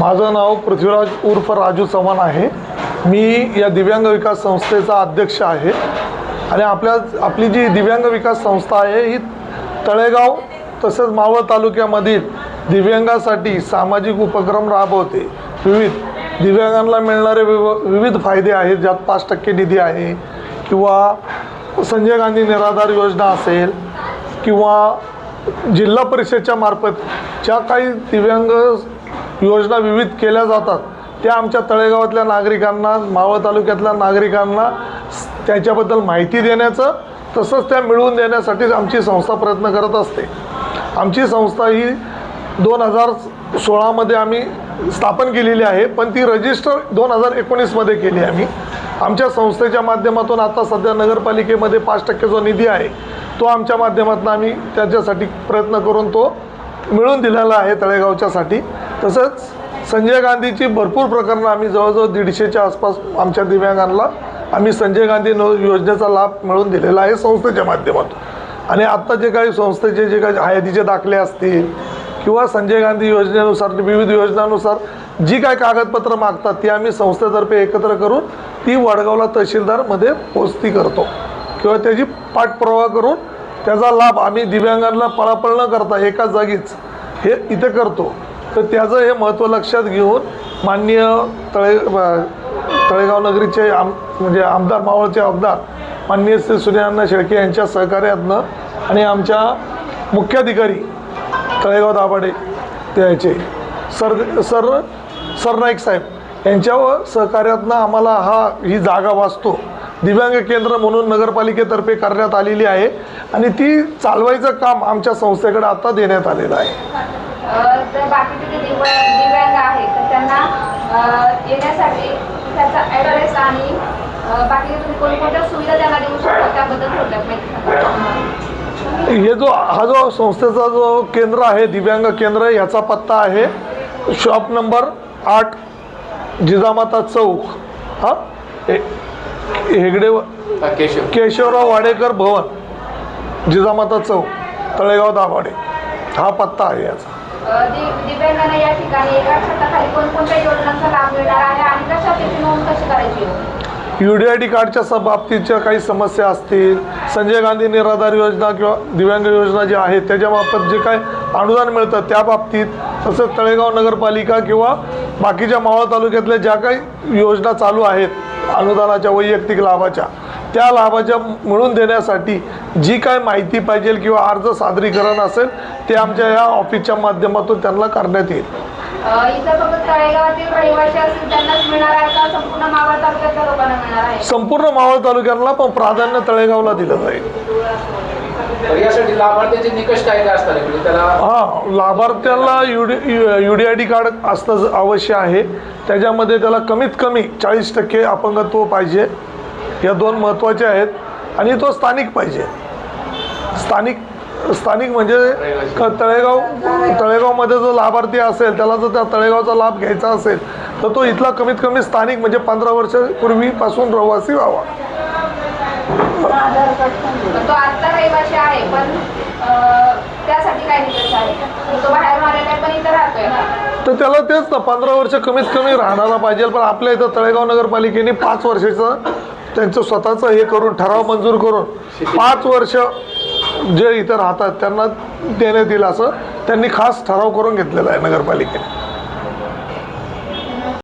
माझं नाव पृथ्वीराज उर्फ राजू चव्हाण आहे. मी या दिव्यांग विकास संस्थेचा अध्यक्ष आहे. आणि आपल्या आपली जी दिव्यांग विकास संस्था आहे ही तळेगाव तसेच मावळ तालुक्यामधील दिव्यांगासाठी सामाजिक उपक्रम राबवते. विविध दिव्यांगांना मिळणारे विव विविध फायदे आहेत ज्यात पाच टक्के निधी आहे. किंवा संजय गांधी निराधार योजना असेल किंवा जिल्हा परिषदेच्या मार्फत ज्या काही दिव्यांग योजना विविध केल्या जातात. त्या आमच्या तळेगावातल्या नागरिकांना मावळ तालुक्यातल्या नागरिकांना त्याच्याबद्दल माहिती देण्याचं तसंच त्या मिळवून देण्यासाठी आमची संस्था प्रयत्न करत असते. आमची संस्था ही दोन हजार सोळामध्ये आम्ही स्थापन केलेली आहे पण ती रजिस्टर दोन हजार एकोणीसमध्ये केली आम्ही. आमच्या संस्थेच्या माध्यमातून आता सध्या नगरपालिकेमध्ये पाच टक्के जो निधी आहे तो आमच्या माध्यमातून आम्ही त्याच्यासाठी प्रयत्न करून तो मिळून दिलेला आहे तळेगावच्यासाठी. तसंच संजय गांधीची भरपूर प्रकरणं आम्ही जवळजवळ दीडशेच्या आसपास आमच्या दिव्यांगांना आम्ही संजय गांधी न योजनेचा लाभ मिळवून दिलेला आहे संस्थेच्या माध्यमातून. आणि आत्ता जे काही संस्थेचे जे काही हयातीचे दाखले असतील किंवा संजय गांधी योजनेनुसार विविध योजनानुसार जी काय कागदपत्र मागतात ती आम्ही संस्थेतर्फे एकत्र करून ती वडगावला तहसीलदारमध्ये पोचती करतो. किंवा त्याची पाठपुरावा करून त्याचा लाभ आम्ही दिव्यांगांना पळापळ न करता एकाच जागीच हे इथे करतो. तर त्याचं हे महत्त्व लक्षात घेऊन माननीय तळे तळेगाव नगरीचे आम म्हणजे आमदार मावळचे आमदार माननीय श्री सूर्यनारायण शेळके यांच्या सहकार्यातनं आणि आमच्या मुख्याधिकारी तळेगाव दाभाडे त्याचे सर सर सरनाईक साहेब यांच्या सहकार्यातनं आम्हाला हा ही जागा वाचतो. दिव्यांग केंद्र म्हणून नगरपालिकेतर्फे करण्यात आलेली आहे आणि ती चालवायचं काम आमच्या संस्थेकडे आता देण्यात आलेलं आहे. तर बाकीचे जे दिव्य दिव्यांग आहे तर त्यांना अ, येण्यासाठी त्याचा ॲड्रेस आणि अ, बाकीचे तुम्ही कोणकोणत्या सुविधा त्यांना देऊ शकता त्याबद्दल थोडक्यात माहिती सांगा. हे जो हा जो संस्थेचा जो केंद्र आहे दिव्यांग केंद्र याचा पत्ता आहे शॉप नंबर आठ जिजामाता चौक हा? हे- हेगडे केशव. केशवराव वाडेकर भवन जिजामाता चौक तळेगाव दाभाडे. हा पत्ता आहे याचा. दिव्यांगांना या ठिकाणी एका छताखाली कोणकोणत्या योजनांचा लाभ मिळणार आहे आणि कशा त्याची नोंद कशी करायची? यू डी आय डी कार्डच्या बाबतीच्या काही समस्या असतील संजय गांधी निराधार योजना किंवा दिव्यांग योजना ज्या आहेत त्याच्याबाबत जे काय अनुदान मिळतं त्या बाबतीत तसंच तळेगाव नगरपालिका किंवा बाकीच्या मावळ तालुक्यातल्या ज्या काही योजना चालू आहेत अनुदानाच्या वैयक्तिक लाभाच्या त्या लाभाच्या मिळून देण्यासाठी जी काय माहिती पाहिजे किंवा अर्ज सादरीकरण असेल ते आमच्या या ऑफिसच्या माध्यमातून त्यांना करण्यात येईल. संपूर्ण मावळ तालुक्यातल्या लोकांना मिळणार आहे? संपूर्ण मावळ तालुक्याला पण प्राधान्य तळेगावला दिलं जाईल. हां लाभार्थ्याला U D U D I D card असणं ज- आवश्यक आहे. त्याच्यामध्ये त्याला कमीत कमी चाळीस टक्के अपंगत्व पाहिजे. या दोन महत्त्वाचे आहेत आणि तो स्थानिक पाहिजे. स्थानिक स्थानिक म्हणजे क तळेगाव तळेगावमध्ये जो लाभार्थी असेल त्याला जर त्या तळेगावचा लाभ घ्यायचा असेल तर तो इथला कमीत कमी स्थानिक म्हणजे पंधरा वर्षापूर्वीपासून रहिवासी व्हावा. तर त्याला तेच ना पंधरा वर्ष कमीत कमी राहणारा पाहिजे पण आपल्या इथं तळेगाव नगरपालिकेने पाच वर्षाचं त्यांचं स्वतःचं हे करून ठराव मंजूर करून पाच वर्ष जे इथं राहतात त्यांना देण्यात येईल असं त्यांनी खास ठराव करून घेतलेला आहे नगरपालिकेने.